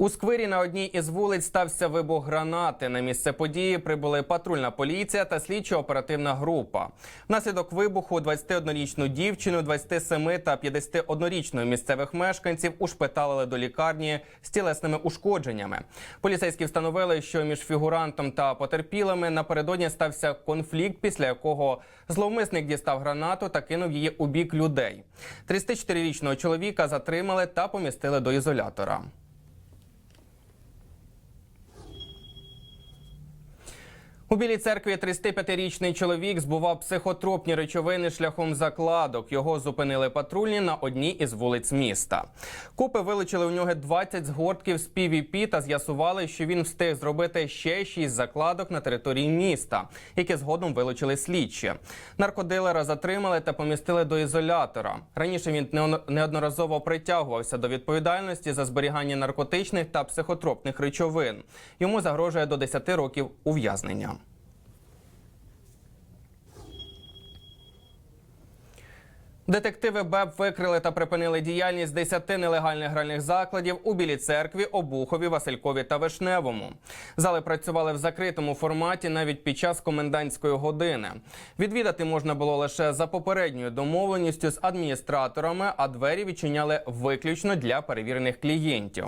У сквері на одній із вулиць стався вибух гранати. На місце події прибули патрульна поліція та слідчо-оперативна група. Внаслідок вибуху 21-річну дівчину, 27 та 51-річного місцевих мешканців ушпиталили до лікарні з тілесними ушкодженнями. Поліцейські встановили, що між фігурантом та потерпілими напередодні стався конфлікт, після якого зловмисник дістав гранату та кинув її у бік людей. 34-річного чоловіка затримали та помістили до ізолятора. У білій церкві 35-річний чоловік збував психотропні речовини шляхом закладок. Його зупинили патрульні на одній із вулиць міста. Копи вилучили у нього 20 згортків з ПВП та з'ясували, що він встиг зробити ще 6 закладок на території міста, які згодом вилучили слідчі. Наркодилера затримали та помістили до ізолятора. Раніше він неодноразово притягувався до відповідальності за зберігання наркотичних та психотропних речовин. Йому загрожує до 10 років ув'язнення. Детективи БЕП викрили та припинили діяльність 10 нелегальних гральних закладів у Білій церкві, Обухові, Василькові та Вишневому. Зали працювали в закритому форматі навіть під час комендантської години. Відвідати можна було лише за попередньою домовленістю з адміністраторами, а двері відчиняли виключно для перевірених клієнтів.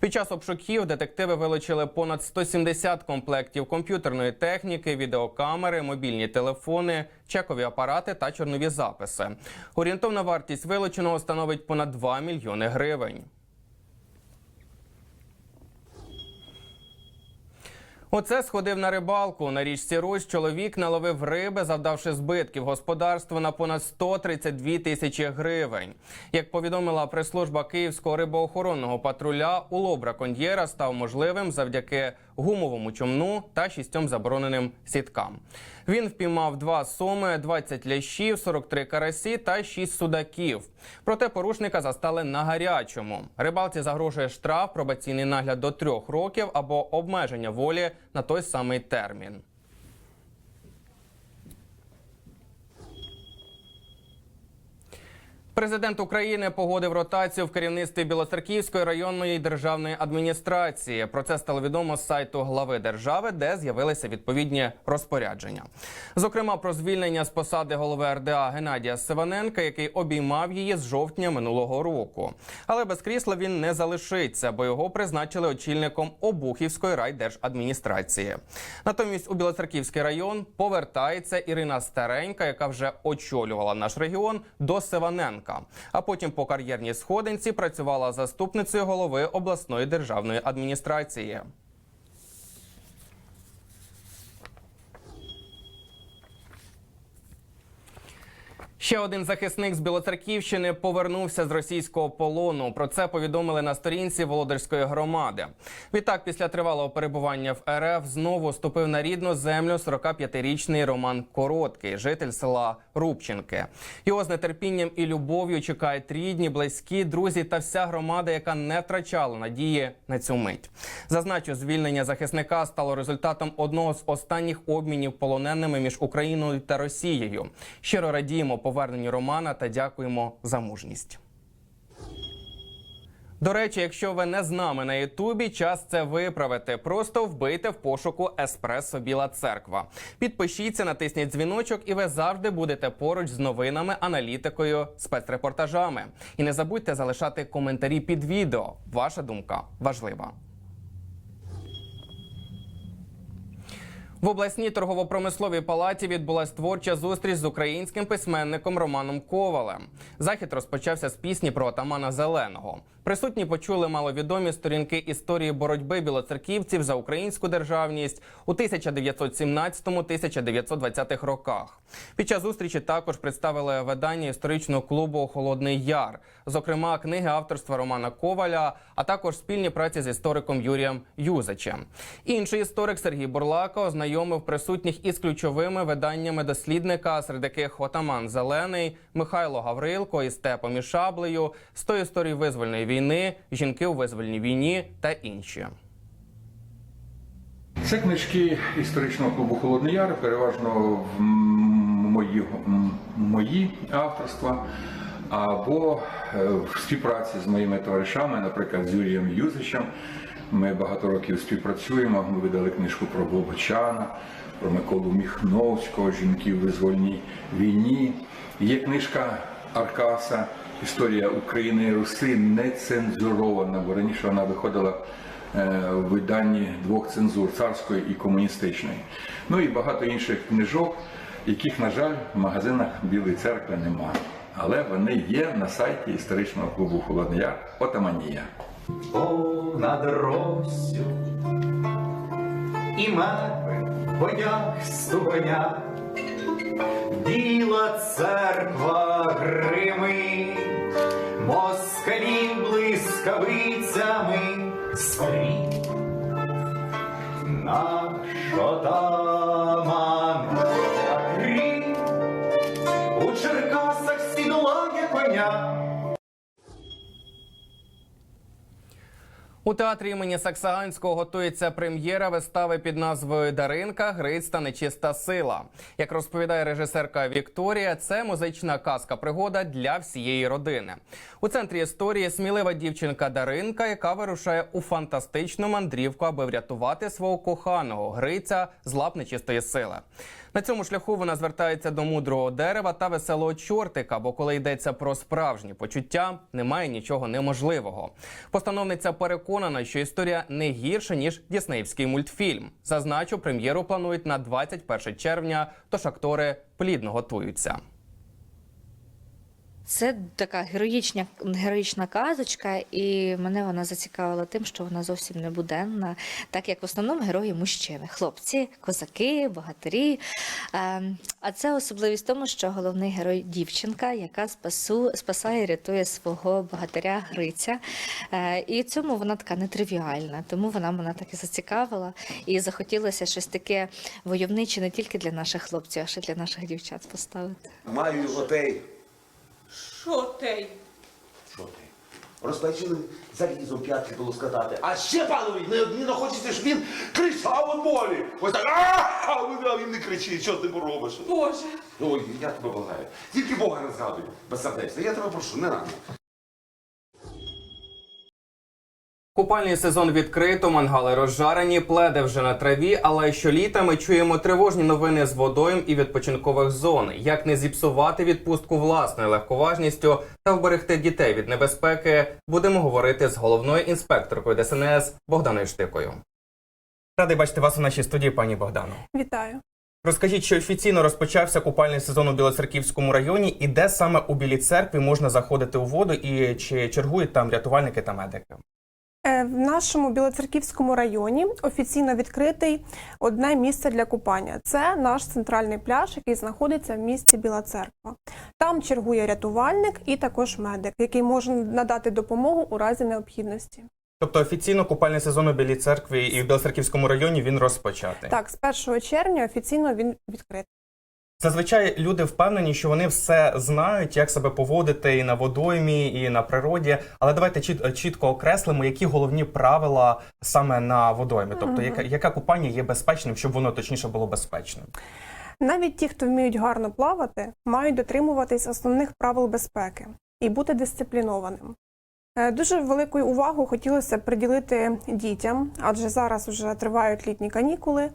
Під час обшуків детективи вилучили понад 170 комплектів комп'ютерної техніки, відеокамери, мобільні телефони, чекові апарати та чорнові записи. Орієнтовна вартість вилученого становить понад 2 мільйони гривень. Оце сходив на рибалку. На річці Русь чоловік наловив риби, завдавши збитків господарству на понад 132 тисячі гривень. Як повідомила прес-служба Київського рибоохоронного патруля, улов браконьєра став можливим завдяки гумовому човну та шістьом забороненим сіткам. Він впіймав два соми, 20 лящів, 43 карасі та 6 судаків. Проте порушника застали на гарячому. Рибалці загрожує штраф, пробаційний нагляд до трьох років або обмеження волі на той самий термін. Президент України погодив ротацію в керівництві Білоцерківської районної державної адміністрації. Про це стало відомо з сайту глави держави, де з'явилися відповідні розпорядження. Зокрема, про звільнення з посади голови РДА Геннадія Сиваненка, який обіймав її з жовтня минулого року. Але без крісла він не залишиться, бо його призначили очільником Обухівської райдержадміністрації. Натомість у Білоцерківський район повертається Ірина Старенька, яка вже очолювала наш регіон до Сиваненка. А потім по кар'єрній сходинці працювала заступницею голови обласної державної адміністрації. Ще один захисник з Білоцерківщини повернувся з російського полону. Про це повідомили на сторінці Володарської громади. Відтак, після тривалого перебування в РФ знову ступив на рідну землю 45-річний Роман Короткий, житель села Рубчинки. Його з нетерпінням і любов'ю чекають рідні, близькі, друзі та вся громада, яка не втрачала надії на цю мить. Зазначу, звільнення захисника стало результатом одного з останніх обмінів полоненими між Україною та Росією. Щиро радіємо поверненню Романа та дякуємо за мужність. До речі, якщо ви не з нами на Ютубі, час це виправити. Просто вбийте в пошуку Еспресо Біла Церква. Підпишіться, натисніть дзвіночок, і ви завжди будете поруч з новинами, аналітикою, спецрепортажами. І не забудьте залишати коментарі під відео. Ваша думка важлива. В обласній торгово-промисловій палаті відбулась творча зустріч з українським письменником Романом Ковалем. Захід розпочався з пісні про отамана Зеленого. Присутні почули маловідомі сторінки історії боротьби білоцерківців за українську державність у 1917-1920 роках. Під час зустрічі також представили видання історичного клубу Холодний Яр, зокрема книги авторства Романа Коваля, а також спільні праці з істориком Юрієм Юзачем. Інший історик Сергій Бурлако ознайомив присутніх із ключовими виданнями дослідника, серед яких Отаман Зелений, Михайло Гаврилко із Степом і Шаблею, «100 історій визвольної війни, жінки у визвольній війні та інші. Це книжки історичного клубу Холодний Яр, переважно в мої, мої авторства. Або е, в співпраці з моїми товаришами, наприклад, з Юрієм Юзичем. Ми багато років співпрацюємо. Ми видали книжку про Болбочана, про Миколу Міхновського, жінки в визвольній війні. Є книжка Аркаса Історія України і Руси не цензурована, бо раніше вона виходила е, в виданні двох цензур царської і комуністичної. Ну і багато інших книжок, яких, на жаль, в магазинах Білої церкви немає. Але вони є на сайті історичного клубу Холодний Яр Отаманія. понад Россю. І мепи в бодях ступенях, біла церква грими, москалів блискавицями скрізь. У театрі імені Саксаганського готується прем'єра вистави під назвою Даринка, Гриць та нечиста сила. Як розповідає режисерка Вікторія, це музична казка пригода для всієї родини. У центрі історії смілива дівчинка Даринка, яка вирушає у фантастичну мандрівку, аби врятувати свого коханого Гриця з лап нечистої сили. На цьому шляху вона звертається до мудрого дерева та веселого чортика, бо коли йдеться про справжні почуття, немає нічого неможливого. Постановниця переконана, що історія не гірша ніж діснеївський мультфільм. Зазначу, прем'єру планують на 21 червня, тож актори плідно готуються. Це така героїчна, героїчна казочка, і мене вона зацікавила тим, що вона зовсім не буденна, так як в основному герої мужчини, хлопці, козаки, богатирі. Ем, А це особливість тому, що головний герой дівчинка, яка спасу, спасає рятує свого богатиря Гриця. Е, І цьому вона така нетривіальна, тому вона мене так і зацікавила. І захотілося щось таке войовниче не тільки для наших хлопців, а ще для наших дівчат поставити. Маю отей. Що ти? Що ти? Розпечили залізом п'ятки було скатати. А ще панові неодмінно хочеться, щоб він кричав у болі. Ось так. А а він не кричить, що ти поробиш? Боже, Ой, я тебе благаю. Тільки Бога не згадую, безсердечно. Я тебе прошу, не рано. Купальний сезон відкрито, мангали розжарені, пледи вже на траві. Але щоліта ми чуємо тривожні новини з водойм і відпочинкових зон. Як не зіпсувати відпустку власною легковажністю та вберегти дітей від небезпеки, будемо говорити з головною інспекторкою ДСНС Богданою Штикою. Радий бачити вас у нашій студії, пані Богдано. Вітаю. Розкажіть, що офіційно розпочався купальний сезон у Білоцерківському районі, і де саме у Білій церкві можна заходити у воду, і чи чергують там рятувальники та медики? Е, В нашому Білоцерківському районі офіційно відкритий одне місце для купання. Це наш центральний пляж, який знаходиться в місті Біла Церква. Там чергує рятувальник і також медик, який може надати допомогу у разі необхідності. Тобто офіційно купальний сезон у Білій церкві і в Білоцерківському районі він розпочатий. Так, з 1 червня офіційно він відкритий. Зазвичай люди впевнені, що вони все знають, як себе поводити і на водоймі, і на природі. Але давайте чіт- чітко окреслимо, які головні правила саме на водоймі. Тобто, яка, яке купання є безпечним, щоб воно точніше було безпечним. Навіть ті, хто вміють гарно плавати, мають дотримуватись основних правил безпеки і бути дисциплінованим. Е, Дуже великою увагу хотілося приділити дітям, адже зараз вже тривають літні канікули,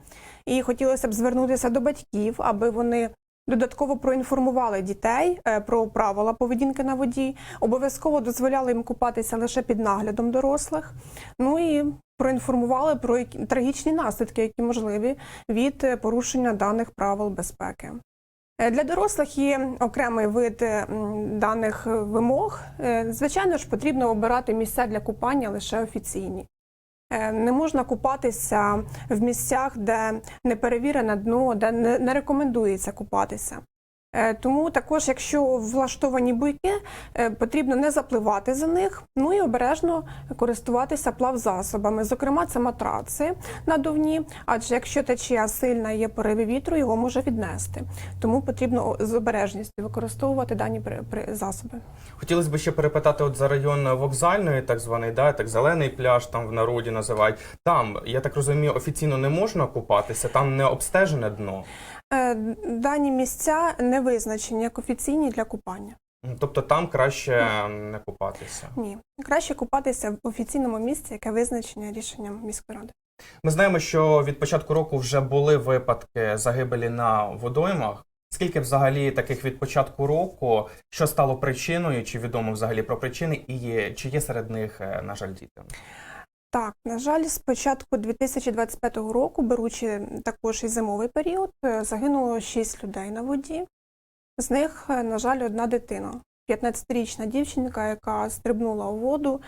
і хотілося б звернутися до батьків, аби вони додатково проінформували дітей е, про правила поведінки на воді, обов'язково дозволяли їм купатися лише під наглядом дорослих. Ну і проінформували про трагічні наслідки, які можливі від е, порушення даних правил безпеки. Е, Для дорослих є окремий вид даних вимог. Звичайно ж, потрібно обирати місця для купання лише офіційні. Е, Не можна купатися в місцях, де не перевірене дно, де не не рекомендується купатися. Е, Тому також, якщо влаштовані буйки, е, потрібно не запливати за них, ну і обережно користуватися плавзасобами. Зокрема, це матраци надувні, адже якщо течія сильна є пориви вітру, його може віднести. Тому потрібно з обережністю використовувати дані засоби. Хотілося б ще перепитати от за район вокзальної, так званий, да, так зелений пляж, там в народі називають. Там, я так розумію, офіційно не можна купатися, там не обстежене дно. Е, Дані місця не визначені як офіційні для купання. Тобто там краще не купатися. Ні, краще купатися в офіційному місці, яке визначене рішенням міської ради. Ми знаємо, що від початку року вже були випадки загибелі на водоймах. Скільки взагалі таких від початку року, що стало причиною, чи відомо взагалі про причини, і є, чи є серед них, е, на жаль, діти? Так, на жаль, з початку 2025 року, беручи також і зимовий період, е, загинуло 6 людей на воді. З них, е, на жаль, одна дитина. 15-річна дівчинка, яка стрибнула у воду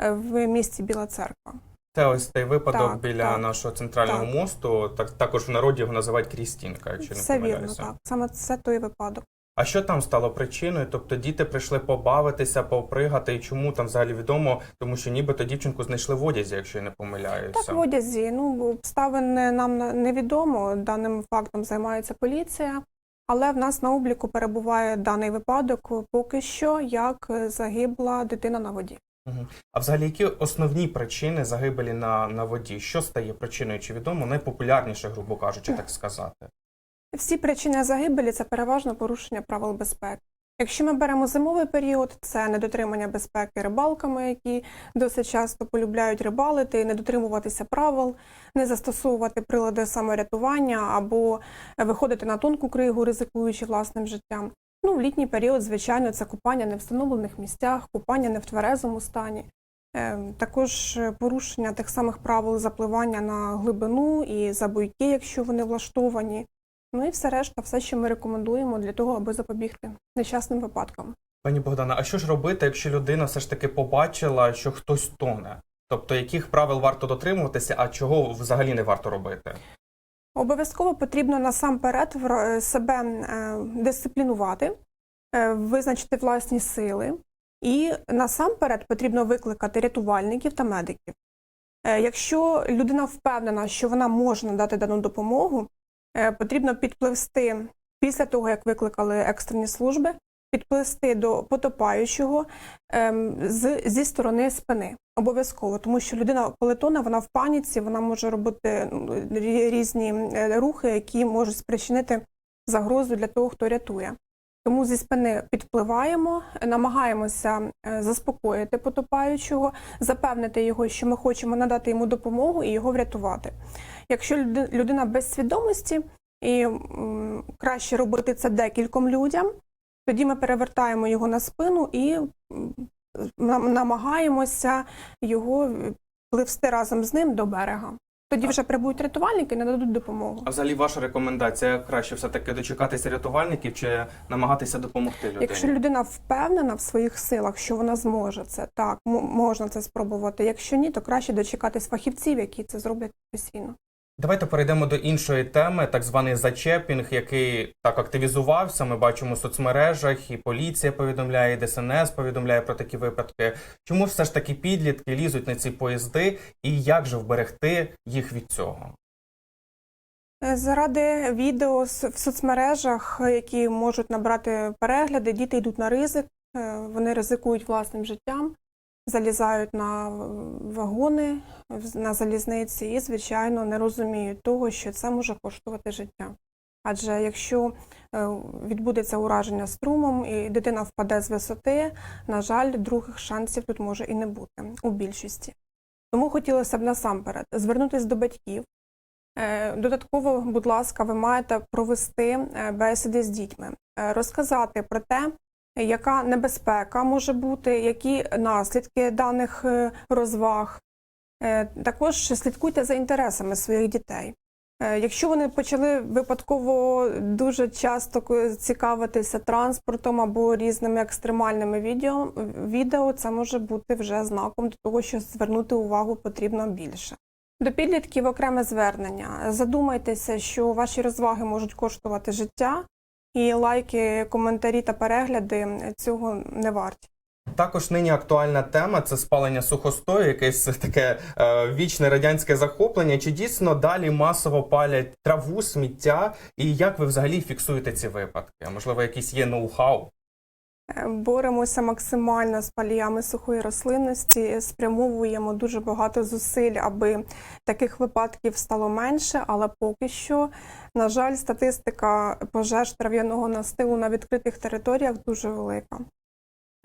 е, в місті Біла Церква. Це ось той випадок Так, біля так. нашого центрального Так. мосту. Так також в народі його називають крістінка, якщо не Все вірно, так. Саме це той випадок. А що там стало причиною? Тобто діти прийшли побавитися, попригати, і чому там взагалі відомо? Тому що нібито дівчинку знайшли в одязі, якщо я не помиляюся. Так, в одязі. Ну, обставин нам на- невідомо. Даним фактом займається поліція. Але в нас на обліку перебуває даний випадок поки що, як загибла дитина на воді. А взагалі, які основні причини загибелі на, на воді? Що стає причиною? Чи відомо найпопулярніше, грубо кажучи, так сказати? Всі причини загибелі це переважно порушення правил безпеки. Якщо ми беремо зимовий період, це недотримання безпеки рибалками, які досить часто полюбляють рибалити, не дотримуватися правил, не застосовувати прилади саморятування або виходити на тонку кригу, ризикуючи власним життям. Ну, в літній період, звичайно, це купання не в встановлених місцях, купання не в тверезому стані. Е, Також порушення тих самих правил запливання на глибину і забойки, якщо вони влаштовані. Ну і все решта, все, що ми рекомендуємо для того, аби запобігти нещасним випадкам. Пані Богдана, а що ж робити, якщо людина все ж таки побачила, що хтось тоне? Тобто, яких правил варто дотримуватися, а чого взагалі не варто робити? Обов'язково потрібно насамперед вра- себе е, дисциплінувати, е, визначити власні сили, і насамперед потрібно викликати рятувальників та медиків. Е, Якщо людина впевнена, що вона може надати дану допомогу, е, потрібно підпливсти після того, як викликали екстрені служби, підплисти до потопаючого ем, з, зі сторони спини. Обов'язково, тому що людина, полетона, вона в паніці, вона може робити різні е, рухи, які можуть спричинити загрозу для того, хто рятує. Тому зі спини підпливаємо, намагаємося е, заспокоїти потопаючого, запевнити його, що ми хочемо надати йому допомогу і його врятувати. Якщо людина без свідомості, і краще робити це декільком людям, тоді ми перевертаємо його на спину і нам- намагаємося його е, пливсти разом з ним до берега. Тоді вже прибудуть рятувальники і нададуть допомогу. А взагалі ваша рекомендація краще все таки дочекатися рятувальників чи намагатися допомогти людині? Якщо людина впевнена в своїх силах, що вона зможе це, так можна це спробувати. Якщо ні, то краще дочекатись фахівців, які це зроблять професійно. Давайте перейдемо до іншої теми, так званий зачепінг, який так активізувався. Ми бачимо в соцмережах, і поліція повідомляє, і ДСНС повідомляє про такі випадки. Чому все ж таки підлітки лізуть на ці поїзди, і як же вберегти їх від цього? Е, Заради відео в соцмережах, які можуть набрати перегляди, діти йдуть на ризик, е, вони ризикують власним життям, залізають на вагони на залізниці і, звичайно, не розуміють того, що це може коштувати життя. Адже якщо е, відбудеться ураження струмом і дитина впаде з висоти, на жаль, других шансів тут може і не бути у більшості. Тому хотілося б насамперед звернутися до батьків. Е, Додатково, будь ласка, ви маєте провести е, бесіди з дітьми, розказати про те, яка небезпека може бути, які наслідки даних е, розваг. Е, Також слідкуйте за інтересами своїх дітей. Е, Якщо вони почали випадково дуже часто цікавитися транспортом або різними екстремальними відео, відео, це може бути вже знаком до того, що звернути увагу потрібно більше. До підлітків окреме звернення. Задумайтеся, що ваші розваги можуть коштувати життя, і лайки, коментарі та перегляди цього не варті. Також нині актуальна тема це спалення сухостою, якесь таке е, вічне радянське захоплення. Чи дійсно далі масово палять траву, сміття? І як ви взагалі фіксуєте ці випадки? Можливо, якісь є ноу-хау? Боремося максимально з паліями сухої рослинності, спрямовуємо дуже багато зусиль, аби таких випадків стало менше, але поки що, на жаль, статистика пожеж трав'яного настилу на відкритих територіях дуже велика.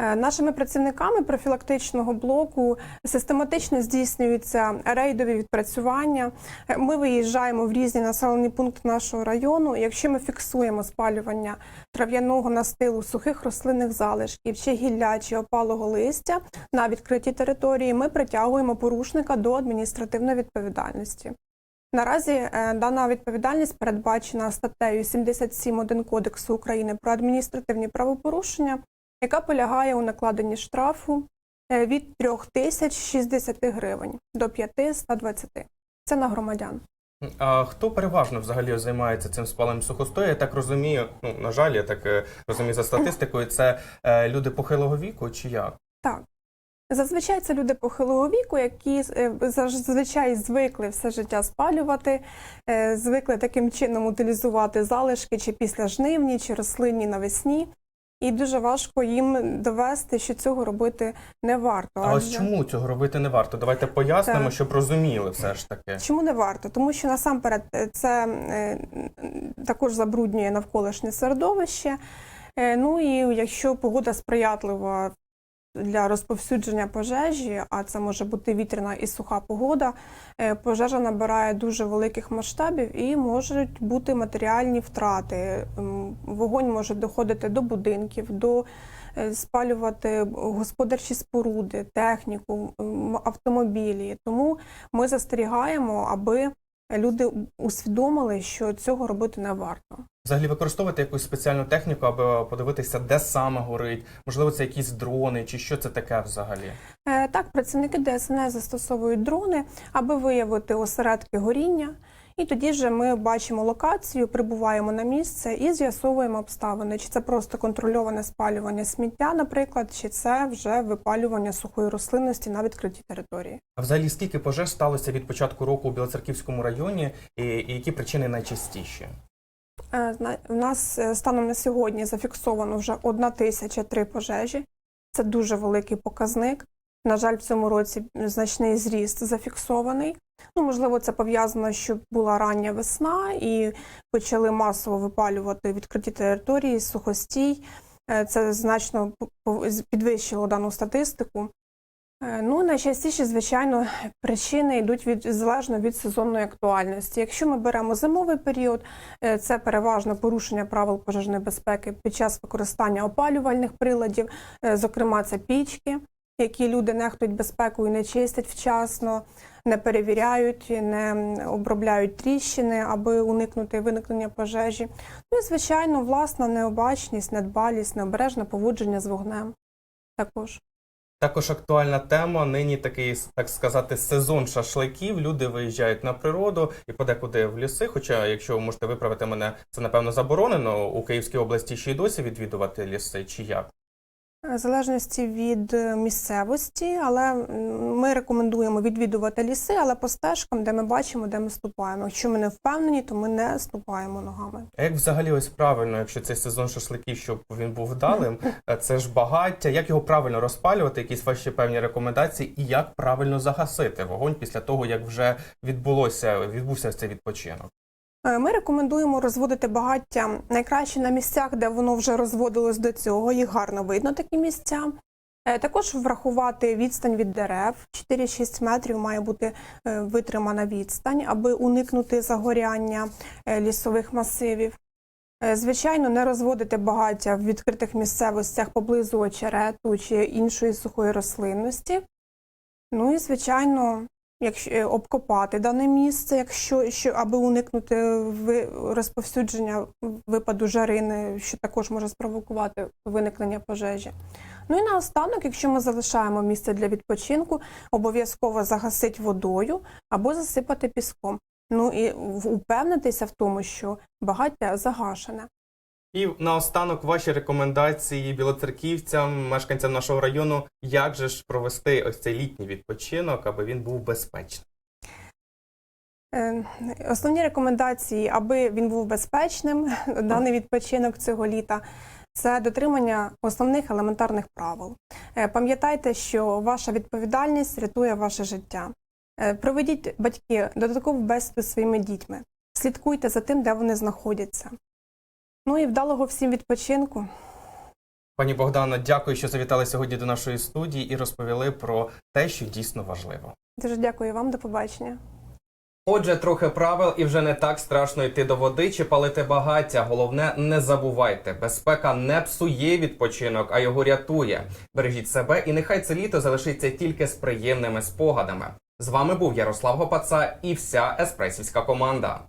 Е, Нашими працівниками профілактичного блоку систематично здійснюються рейдові відпрацювання. Е, Ми виїжджаємо в різні населені пункти нашого району. Якщо ми фіксуємо спалювання трав'яного настилу, сухих рослинних залишків чи гілля чи опалого листя на відкритій території, ми притягуємо порушника до адміністративної відповідальності. Наразі е, дана відповідальність передбачена статтею 77.1 Кодексу України про адміністративні правопорушення, яка полягає у накладенні штрафу е, від 3060 гривень до 520. Це на громадян. А хто переважно взагалі займається цим спаленням сухостою? Я так розумію, ну на жаль, я так е, розумію за статистикою, це е, люди похилого віку чи як? Так. Зазвичай це люди похилого віку, які зазвичай звикли все життя спалювати, звикли таким чином утилізувати залишки чи післяжнивні, чи рослинні навесні. І дуже важко їм довести, що цього робити не варто. А ось чому цього робити не варто? Давайте пояснимо, Так. щоб розуміли все ж таки. Чому не варто? Тому що насамперед е, це е, також забруднює навколишнє середовище. Е, Ну і якщо погода сприятлива для розповсюдження пожежі, а це може бути вітряна і суха погода, е, пожежа набирає дуже великих масштабів і можуть бути матеріальні втрати. Вогонь може доходити до будинків, до е, спалювати господарчі споруди, техніку, автомобілі. Тому ми застерігаємо, аби люди усвідомили, що цього робити не варто. Взагалі використовувати якусь спеціальну техніку, аби подивитися, де саме горить. Можливо, це якісь дрони, чи що це таке взагалі? Е, Так, працівники ДСНС застосовують дрони, аби виявити осередки горіння. І тоді ж ми бачимо локацію, прибуваємо на місце і з'ясовуємо обставини, чи це просто контрольоване спалювання сміття, наприклад, чи це вже випалювання сухої рослинності на відкритій території. А взагалі скільки пожеж сталося від початку року у Білоцерківському районі, і, які причини найчастіші? Е, У нас е, станом на сьогодні зафіксовано вже 1003 пожежі. Це дуже великий показник. На жаль, в цьому році значний зріст зафіксований. Ну, можливо, це пов'язано, що була рання весна і почали масово випалювати відкриті території, сухостій. Е, Це значно підвищило дану статистику. Е, Ну, найчастіше, звичайно, причини йдуть від залежно від сезонної актуальності. Якщо ми беремо зимовий період, Е, Це переважно порушення правил пожежної безпеки під час використання опалювальних приладів, зокрема, це пічки, які люди нехтують безпекою, не чистять вчасно, не перевіряють, не обробляють тріщини, аби уникнути виникнення пожежі. Ну і звичайно, власна необачність, недбалість, необережне поводження з вогнем. Також. Також актуальна тема. Нині такий, так сказати, сезон шашликів. Люди виїжджають на природу і подекуди в ліси. Хоча, якщо ви можете виправити мене, це напевно заборонено у Київській області ще й досі відвідувати ліси, чи як? Залежності від е, місцевості, але ми рекомендуємо відвідувати ліси, але по стежкам, де ми бачимо, де ми ступаємо. Якщо ми не впевнені, то ми не ступаємо ногами. А як взагалі ось правильно, якщо цей сезон шашликів, щоб він був вдалим, е, це ж багаття. Як його правильно розпалювати? Якісь ваші певні рекомендації, і як правильно загасити вогонь після того, як вже відбулося відбувся цей відпочинок? Е, Ми рекомендуємо розводити багаття найкраще на місцях, де воно вже розводилось до цього. Їх гарно видно такі місця. Е, Також врахувати відстань від дерев. 4-6 метрів має бути е, витримана відстань, аби уникнути загоряння лісових масивів. Звичайно, не розводити багаття в відкритих місцевостях поблизу очерету чи іншої сухої рослинності. Ну і, звичайно, якщо е, обкопати дане місце, якщо що, аби уникнути розповсюдження випаду жарини, що також може спровокувати виникнення пожежі. Ну і наостанок, якщо ми залишаємо місце для відпочинку, обов'язково загасити водою або засипати піском. Ну і упевнитися в тому, що багаття загашене. І наостанок ваші рекомендації білоцерківцям, мешканцям нашого району, як же ж провести ось цей літній відпочинок, аби він був безпечним. Е, Основні рекомендації, аби він був безпечним, даний відпочинок цього літа, це дотримання основних елементарних правил. Е, Пам'ятайте, що ваша відповідальність рятує ваше життя. Е, Проведіть батьки додаткову бесіду зі своїми дітьми. Слідкуйте за тим, де вони знаходяться. Ну і вдалого всім відпочинку. Пані Богдано, дякую, що завітали сьогодні до нашої студії і розповіли про те, що дійсно важливо. Дуже дякую вам, до побачення. Отже, трохи правил, і вже не так страшно йти до води чи палити багаття. Головне, не забувайте, безпека не псує відпочинок, а його рятує. Бережіть себе, і нехай це літо залишиться тільки з приємними спогадами. З вами був Ярослав Гопаца і вся еспресівська команда.